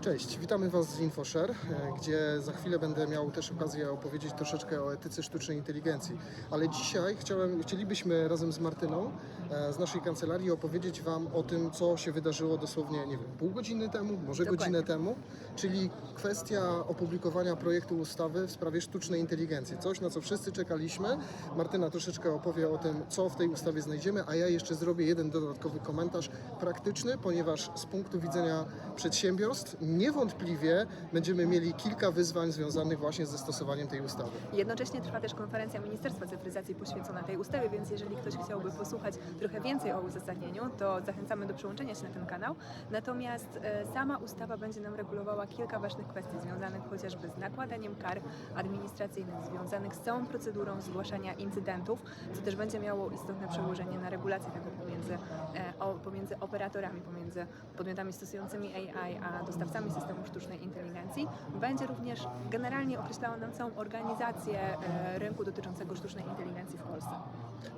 Cześć, witamy Was z InfoShare, gdzie za chwilę będę miał też okazję opowiedzieć troszeczkę o etyce sztucznej inteligencji. Ale dzisiaj chciałem, chcielibyśmy razem z Martyną e, z naszej kancelarii opowiedzieć Wam o tym, co się wydarzyło dosłownie, nie wiem, pół godziny temu, może Dokładnie. godzinę temu, czyli kwestia opublikowania projektu ustawy w sprawie sztucznej inteligencji. Coś, na co wszyscy czekaliśmy. Martyna troszeczkę opowie o tym, co w tej ustawie znajdziemy, a ja jeszcze zrobię jeden dodatkowy komentarz praktyczny, ponieważ z punktu widzenia przedsiębiorstw niewątpliwie będziemy mieli kilka wyzwań związanych właśnie ze stosowaniem tej ustawy. Jednocześnie trwa też konferencja Ministerstwa Cyfryzacji poświęcona tej ustawie, więc jeżeli ktoś chciałby posłuchać trochę więcej o uzasadnieniu, to zachęcamy do przyłączenia się na ten kanał. Natomiast e, sama ustawa będzie nam regulowała kilka ważnych kwestii związanych chociażby z nakładaniem kar administracyjnych, związanych z całą procedurą zgłaszania incydentów, co też będzie miało istotne przełożenie na regulację tego pomiędzy, e, pomiędzy operatorami, pomiędzy podmiotami stosującymi AI, a dostawcami systemu sztucznej inteligencji. Będzie również generalnie określała nam całą organizację e, rynku dotyczącego sztucznej inteligencji w Polsce.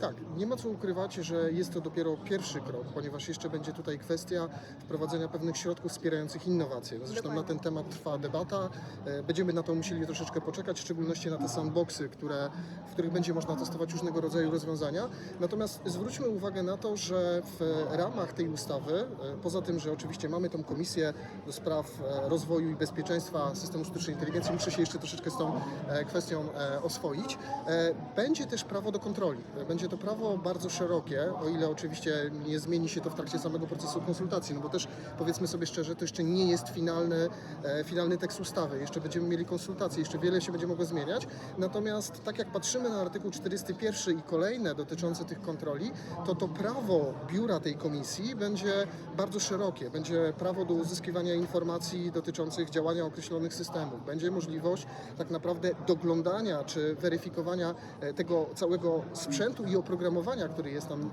Tak, nie ma co ukrywać, że jest to dopiero pierwszy krok, ponieważ jeszcze będzie tutaj kwestia wprowadzenia pewnych środków wspierających innowacje. Zresztą Dokładnie. na ten temat trwa debata. E, Będziemy na to musieli troszeczkę poczekać, w szczególności na te sandboxy, które, w których będzie można testować różnego rodzaju rozwiązania. Natomiast zwróćmy uwagę na to, że w ramach tej ustawy, e, poza tym, że oczywiście mamy tą komisję do spraw rozwoju i bezpieczeństwa systemu sztucznej inteligencji, muszę się jeszcze troszeczkę z tą e, kwestią e, oswoić, e, będzie też prawo do kontroli. E, Będzie to prawo bardzo szerokie, o ile oczywiście nie zmieni się to w trakcie samego procesu konsultacji, no bo też powiedzmy sobie szczerze, to jeszcze nie jest finalny, e, finalny tekst ustawy. Jeszcze będziemy mieli konsultacje, jeszcze wiele się będzie mogło zmieniać. Natomiast tak jak patrzymy na artykuł 401 i kolejne dotyczące tych kontroli, to to prawo biura tej komisji będzie bardzo szerokie. Będzie prawo do uzyskiwania informacji dotyczących działania określonych systemów. Będzie możliwość tak naprawdę doglądania czy weryfikowania e, tego całego sprzętu i oprogramowania, który, jest tam,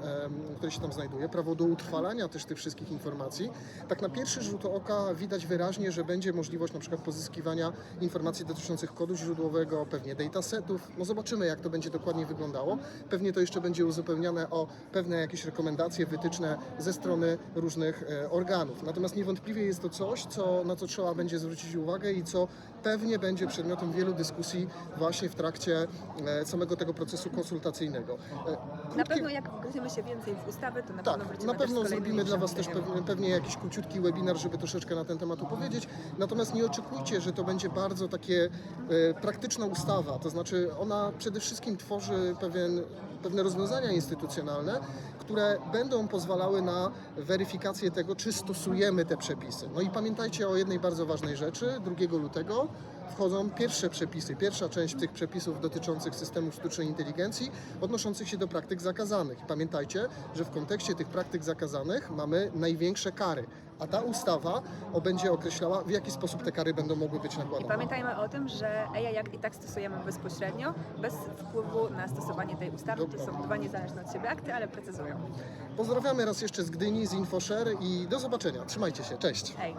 który się tam znajduje. Prawo do utrwalania też tych wszystkich informacji. Tak na pierwszy rzut oka widać wyraźnie, że będzie możliwość na przykład pozyskiwania informacji dotyczących kodu źródłowego, pewnie datasetów. No zobaczymy, jak to będzie dokładnie wyglądało. Pewnie to jeszcze będzie uzupełniane o pewne jakieś rekomendacje, wytyczne ze strony różnych e, organów. Natomiast niewątpliwie jest to coś, co, na co trzeba będzie zwrócić uwagę i co pewnie będzie przedmiotem wielu dyskusji właśnie w trakcie e, samego tego procesu konsultacyjnego. E, Na krótkie- pewno jak wgryziemy się więcej w ustawy, to na tak, pewno na pewno zrobimy dla Was też pewnie, pewnie jakiś króciutki webinar, żeby troszeczkę na ten temat opowiedzieć. Natomiast nie oczekujcie, że to będzie bardzo takie e, praktyczna ustawa. To znaczy ona przede wszystkim tworzy pewien, pewne rozwiązania instytucjonalne, które będą pozwalały na weryfikację tego, czy stosujemy te przepisy. No i pamiętajcie o jednej bardzo ważnej rzeczy. 2 lutego wchodzą pierwsze przepisy, pierwsza część tych przepisów dotyczących systemów sztucznej inteligencji, odnoszących się do praktyk zakazanych. Pamiętajcie, że w kontekście tych praktyk zakazanych mamy największe kary, a ta ustawa będzie określała, w jaki sposób te kary będą mogły być I nakładane. pamiętajmy o tym, że AI jak i tak stosujemy bezpośrednio, bez wpływu na stosowanie tej ustawy. To są dwa niezależne od siebie akty, ale precyzują. Pozdrawiamy raz jeszcze z Gdyni, z InfoShare i do zobaczenia. Trzymajcie się, cześć! Hej!